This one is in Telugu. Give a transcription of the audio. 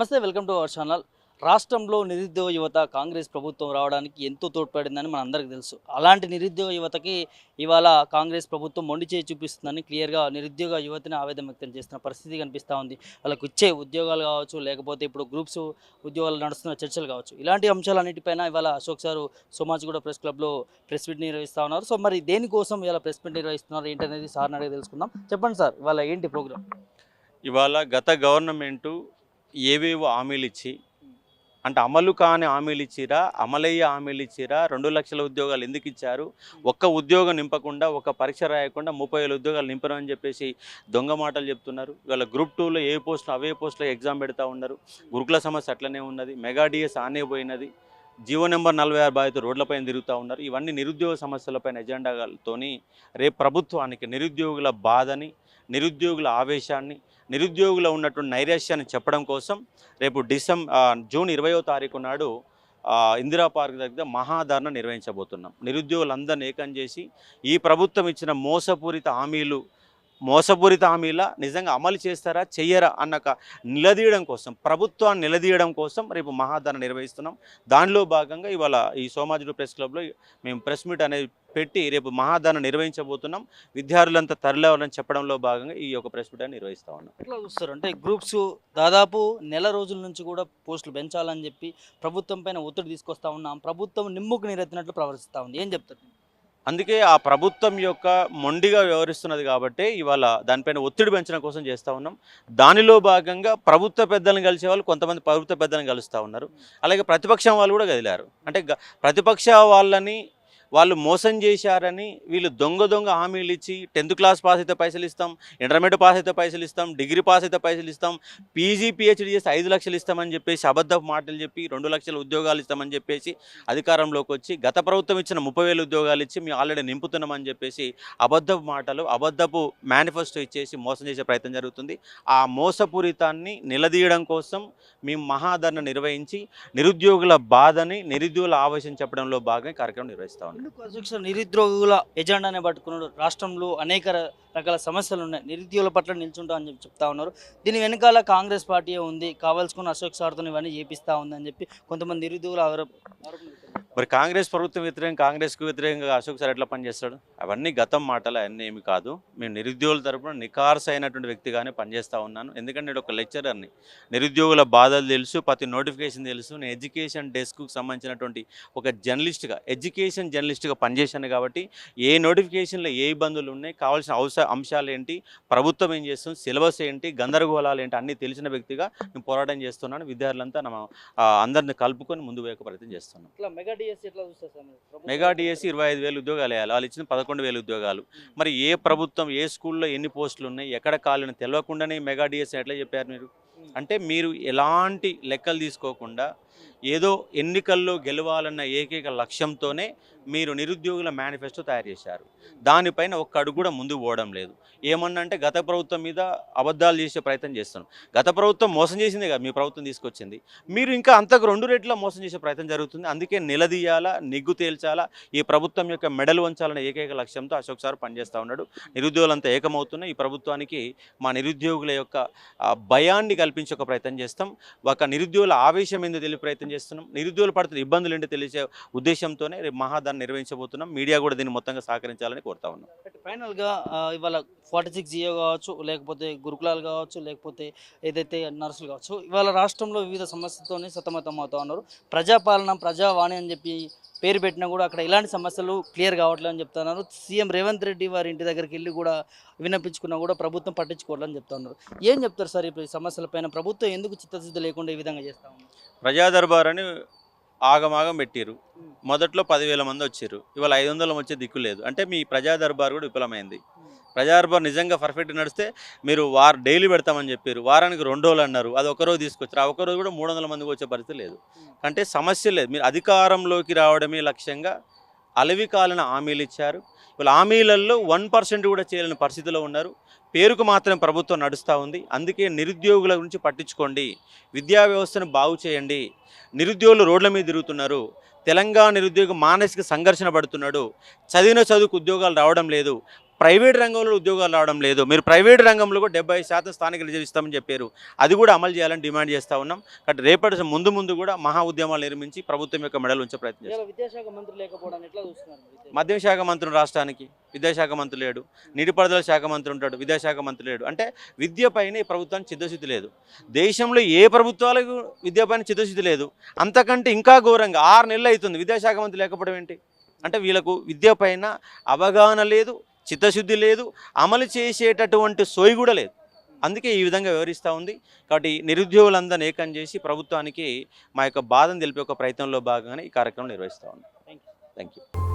నమస్తే వెల్కమ్ టు అవర్ ఛానల్. రాష్ట్రంలో నిరుద్యోగ యువత కాంగ్రెస్ ప్రభుత్వం రావడానికి ఎంతో తోడ్పడిందని మన అందరికీ తెలుసు. అలాంటి నిరుద్యోగ యువతకి ఇవాళ కాంగ్రెస్ ప్రభుత్వం మొండి చేయి చూపిస్తుందని క్లియర్గా నిరుద్యోగ యువతని ఆవేదన వ్యక్తం చేస్తున్న పరిస్థితి కనిపిస్తూ ఉంది. వాళ్ళకు ఇచ్చే ఉద్యోగాలు కావచ్చు లేకపోతే ఇప్పుడు గ్రూప్స్ ఉద్యోగాలు నడుస్తున్న చర్చలు కావచ్చు. ఇలాంటి అంశాలన్నిటిపైన ఇవాళ అశోక్ సారు సోమాజిగూడ ప్రెస్ క్లబ్లో ప్రెస్ మీట్ నిర్వహిస్తూ ఉన్నారు. సో మరి దేనికోసం ఇవాళ ప్రెస్ మీట్ నిర్వహిస్తున్నారు ఏంటనేది సార్ని అడిగి తెలుసుకుందాం. చెప్పండి సార్ ఇవాళ ఏంటి ప్రోగ్రామ్? ఇవాళ గత గవర్నమెంటు ఏవేవో హామీలు ఇచ్చి అంటే అమలు కాని హామీలు ఇచ్చిరా అమలయ్యే హామీలు ఇచ్చిరా రెండు లక్షల ఉద్యోగాలు ఎందుకు ఇచ్చారు? ఒక్క ఉద్యోగం నింపకుండా ఒక పరీక్ష రాయకుండా ముప్పై వేల ఉద్యోగాలు నింపరని చెప్పేసి దొంగ మాటలు చెప్తున్నారు. ఇవాళ గ్రూప్ టూలో ఏ పోస్టులు అవే పోస్టులో ఎగ్జామ్ పెడతా ఉన్నారు. గురుకుల సమస్య అట్లనే ఉన్నది. మెగా డిఎస్ ఆనే పోయినది. జీవో నెంబర్ నలభై ఆరు బాధితులు రోడ్లపైన తిరుగుతూ ఉన్నారు. ఇవన్నీ నిరుద్యోగ సమస్యలపైన ఎజెండాలతోని రేపు ప్రభుత్వానికి నిరుద్యోగుల బాధని నిరుద్యోగుల ఆవేశాన్ని నిరుద్యోగుల ఉన్నటువంటి నైరాశ్యాన్ని చెప్పడం కోసం రేపు డిసెం జూన్ ఇరవయో తారీఖు నాడు ఇందిరా పార్క్ దగ్గర మహాధరణ నిర్వహించబోతున్నాం. నిరుద్యోగులందరినీ ఏకం చేసి ఈ ప్రభుత్వం ఇచ్చిన మోసపూరిత హామీలు మోసపూరిత హామీల నిజంగా అమలు చేస్తారా చెయ్యరా అన్న నిలదీయడం కోసం ప్రభుత్వాన్ని నిలదీయడం కోసం రేపు మహాధరణ నిర్వహిస్తున్నాం. దానిలో భాగంగా ఇవాళ ఈ సోమాజుడు ప్రెస్ క్లబ్లో మేము ప్రెస్ మీట్ అనేది పెట్టి రేపు మహాధరణ నిర్వహించబోతున్నాం. విద్యార్థులంతా తరలివారని చెప్పడంలో భాగంగా ఈ యొక్క ప్రెస్ మీట్ అని నిర్వహిస్తా ఉన్నాం. ఎట్లా చూస్తారు? అంటే గ్రూప్స్ దాదాపు నెల రోజుల నుంచి కూడా పోస్టులు పెంచాలని చెప్పి ప్రభుత్వం పైన ఒత్తిడి తీసుకొస్తా ఉన్నాం. ప్రభుత్వం నిమ్ముకు నీరెత్తినట్లు ప్రవర్తిస్తూ ఉంది. ఏం చెప్తారు? అందుకే ఆ ప్రభుత్వం యొక్క మొండిగా వ్యవహరిస్తున్నది కాబట్టి ఇవాళ దానిపైన ఒత్తిడి పెంచడం కోసం చేస్తూ ఉన్నాం. దానిలో భాగంగా ప్రభుత్వ పెద్దలను కలిసే వాళ్ళు కొంతమంది ప్రభుత్వ పెద్దలను కలుస్తూ ఉన్నారు. అలాగే ప్రతిపక్షం వాళ్ళు కూడా కదిలారు. అంటే గ- ప్రతిపక్ష వాళ్ళని వాళ్ళు మోసం చేశారని వీళ్ళు దొంగ దొంగ హామీలు ఇచ్చి టెన్త్ క్లాస్ పాస్ అయితే పైసలు ఇస్తాం ఇంటర్మీడియట్ పాస్ అయితే పైసలు ఇస్తాం డిగ్రీ పాస్ అయితే పైసలు ఇస్తాం పీజీ పిహెచ్డీ చేసి ఐదు లక్షలు ఇస్తామని చెప్పేసి అబద్ధపు మాటలు చెప్పి రెండు లక్షల ఉద్యోగాలు ఇస్తామని చెప్పేసి అధికారంలోకి వచ్చి గత ప్రభుత్వం ఇచ్చిన ముప్పై వేలు ఉద్యోగాలు ఇచ్చి మేము ఆల్రెడీ నింపుతున్నామని చెప్పేసి అబద్ధపు మాటలు అబద్ధపు మేనిఫెస్టో ఇచ్చేసి మోసం చేసే ప్రయత్నం జరుగుతుంది. ఆ మోసపూరితాన్ని నిలదీయడం కోసం మేము మహాధరణ నిర్వహించి నిరుద్యోగుల బాధని నిరుద్యోగుల ఆవేశం చెప్పడంలో భాగంగా కార్యక్రమం నిర్వహిస్తా ఎందుకు అధ్యక్ష నిరుద్యోగుల ఎజెండానే పట్టుకున్నాడు? రాష్ట్రంలో అనేక రకాల సమస్యలు ఉన్నాయి. నిరుద్యోగుల పట్ల నిల్చుంటా అని చెప్పి చెప్తా ఉన్నారు. దీని వెనకాల కాంగ్రెస్ పార్టీ ఉంది? కావాల్సుకున్న అశోక్ సార్తో ఇవన్నీ చేపిస్తా ఉందని చెప్పి కొంతమంది నిరుద్యోగులు ఆరోపణ మరి కాంగ్రెస్ ప్రభుత్వం వ్యతిరేకం కాంగ్రెస్కు వ్యతిరేకంగా అశోక్ సార్ ఎట్లా పనిచేస్తాడు? అవన్నీ గతం మాటలు అవన్నీ ఏమి కాదు. మేము నిరుద్యోగుల తరపున నికార్స్ అయినటువంటి వ్యక్తిగానే పనిచేస్తూ ఉన్నాను. ఎందుకంటే నేను ఒక లెక్చరర్ని. నిరుద్యోగుల బాధలు తెలుసు ప్రతి నోటిఫికేషన్ తెలుసు. నేను ఎడ్యుకేషన్ డెస్క్కు సంబంధించినటువంటి ఒక జర్నలిస్ట్గా ఎడ్యుకేషన్ జర్నలిస్ట్గా పనిచేశాను కాబట్టి ఏ నోటిఫికేషన్లో ఏ ఇబ్బందులు ఉన్నాయి కావాల్సిన అవసర అంశాలు ఏంటి ప్రభుత్వం ఏం చేస్తుంది సిలబస్ ఏంటి గందరగోళాలు ఏంటి అన్నీ తెలిసిన వ్యక్తిగా నేను పోరాటం చేస్తున్నాను. విద్యార్థులంతా నా అందరిని కలుపుకొని ముందు పోయే ప్రయత్నం చేస్తున్నాం మెగా డిఎస్సి ఇరవై ఐదు వేలు ఉద్యోగాలు వేయాలి. వాళ్ళు ఇచ్చిన పదకొండు వేలు ఉద్యోగాలు. మరి ఏ ప్రభుత్వం ఏ స్కూల్లో ఎన్ని పోస్టులు ఉన్నాయి ఎక్కడ ఖాళీని తెలియకుండానే మెగా డిఎస్సి ఎట్లా చెప్పారు మీరు? అంటే మీరు ఎలాంటి లెక్కలు తీసుకోకుండా ఏదో ఎన్నికల్లో గెలవాలన్న ఏకైక లక్ష్యంతోనే మీరు నిరుద్యోగుల మేనిఫెస్టో తయారు చేశారు. దానిపైన ఒక్క అడుగు కూడా ముందు పోవడం లేదు. ఏమన్నంటే గత ప్రభుత్వం మీద అబద్ధాలు చేసే ప్రయత్నం చేస్తున్నాం. గత ప్రభుత్వం మోసం చేసింది కదా మీ ప్రభుత్వం తీసుకొచ్చింది. మీరు ఇంకా అంతకు రెండు రెట్ల మోసం చేసే ప్రయత్నం జరుగుతుంది. అందుకే నిలదీయాలా నిగ్గు తేల్చాలా ఈ ప్రభుత్వం యొక్క మెడలు వంచాలనే ఏకైక లక్ష్యంతో అశోక్ సార్ పనిచేస్తూ ఉన్నాడు. నిరుద్యోగులంతా ఏకమవుతున్నాయి ఈ ప్రభుత్వానికి మా నిరుద్యోగుల యొక్క భయాన్ని భయాన్ని కల్పించే ఒక ప్రయత్నం చేస్తాం. ఒక నిరుద్యోగుల ఆవేశం ఏందో తెలియ ప్రయత్నం చేస్తున్నాం. నిరుద్యోగులు పడుతున్న ఇబ్బందులు ఏంటో తెలిసే ఉద్దేశంతోనే రేపు మహాదాన్ని నిర్వహించబోతున్నాం. మీడియా కూడా దీన్ని మొత్తంగా సహకరించాలని కోరుతా ఉన్నాం. ఫైనల్గా ఇవాళ ఫార్టీ సిక్స్ జియో కావచ్చు లేకపోతే గురుకులాలు కావచ్చు లేకపోతే ఏదైతే నర్సులు కావచ్చు ఇవాళ రాష్ట్రంలో వివిధ సమస్యలతో సతమతం అవుతా ఉన్నారు. ప్రజాపాలన ప్రజావాణి అని చెప్పి పేరు పెట్టినా కూడా అక్కడ ఇలాంటి సమస్యలు క్లియర్ కావట్లేదు అని చెప్తున్నారు. సీఎం రేవంత్ రెడ్డి వారి ఇంటి దగ్గరికి వెళ్ళి కూడా విన్నపించుకున్నా కూడా ప్రభుత్వం పట్టించుకోవట్లని చెప్తా ఉన్నారు ఏం చెప్తారు సార్ ఇప్పుడు ఈ సమస్యలపైన ప్రభుత్వం ఎందుకు చిత్తశుద్ధి లేకుండా ఈ విధంగా చేస్తా ఉంది? ప్రజా దర్బార్ అని ఆగమాగం పెట్టిరు మొదట్లో పదివేల మంది వచ్చారు. ఇవాళ ఐదు వందల వచ్చే దిక్కు లేదు. అంటే మీ ప్రజా దర్బార్ కూడా విఫలమైంది. ప్రజా నిజంగా పర్ఫెక్ట్ నడిస్తే మీరు వారు డైలీ పెడతామని చెప్పారు. వారానికి రెండు రోజులు అన్నారు. అది ఒకరోజు తీసుకొచ్చారు. ఆ ఒకరోజు కూడా మూడు వందల మందికి వచ్చే పరిస్థితి లేదు. అంటే సమస్య లేదు. మీరు అధికారంలోకి రావడమే లక్ష్యంగా అలవి కాలిన హామీలు ఇచ్చారు. వీళ్ళ హామీలలో వన్ పర్సెంట్ కూడా చేయలేని పరిస్థితిలో ఉన్నారు. పేరుకు మాత్రం ప్రభుత్వం నడుస్తూ ఉంది. అందుకే నిరుద్యోగుల గురించి పట్టించుకోండి. విద్యా వ్యవస్థను బాగు చేయండి. నిరుద్యోగులు రోడ్ల మీద తిరుగుతున్నారు. తెలంగాణ నిరుద్యోగం మానసిక సంఘర్షణ పడుతున్నాడు. చదివిన చదువుకు ఉద్యోగాలు రావడం లేదు. ప్రైవేట్ రంగంలో ఉద్యోగాలు రావడం లేదు. మీరు ప్రైవేట్ రంగంలో కూడా డెబ్బై శాతం స్థానిక రిజర్వ్ ఇస్తామని చెప్పారు. అది కూడా అమలు చేయాలని డిమాండ్ చేస్తూ ఉన్నాం. కాబట్టి రేపటి ముందు ముందు కూడా మహా ఉద్యమాలు నిర్మించి ప్రభుత్వం యొక్క మెడలు ఉంచే ప్రయత్నం చేస్తాం? మద్యం శాఖ మంత్రి రాష్ట్రానికి విద్యాశాఖ మంత్రి లేడు. నీటిపారుదల శాఖ మంత్రి ఉంటాడు విద్యాశాఖ మంత్రి లేడు. అంటే విద్యపైన ఈ ప్రభుత్వానికి చిత్తశుద్ధి లేదు. దేశంలో ఏ ప్రభుత్వాలకు విద్యపైన చిత్తశుద్ధి లేదు? అంతకంటే ఇంకా ఘోరంగా ఆరు నెలలు అవుతుంది. విద్యాశాఖ మంత్రి లేకపోవడం ఏంటి? అంటే వీళ్ళకు విద్య పైన అవగాహన లేదు. చిత్తశుద్ధి లేదు అమలు చేసేటటువంటి సోయి కూడా లేదు. అందుకే ఈ విధంగా వివరిస్తూ ఉంది. కాబట్టి నిరుద్యోగులందరినీ ఏకం చేసి ప్రభుత్వానికి మా యొక్క బాధను తెలిపే ఒక ప్రయత్నంలో భాగంగానే ఈ కార్యక్రమం నిర్వహిస్తూ ఉంది. Thank you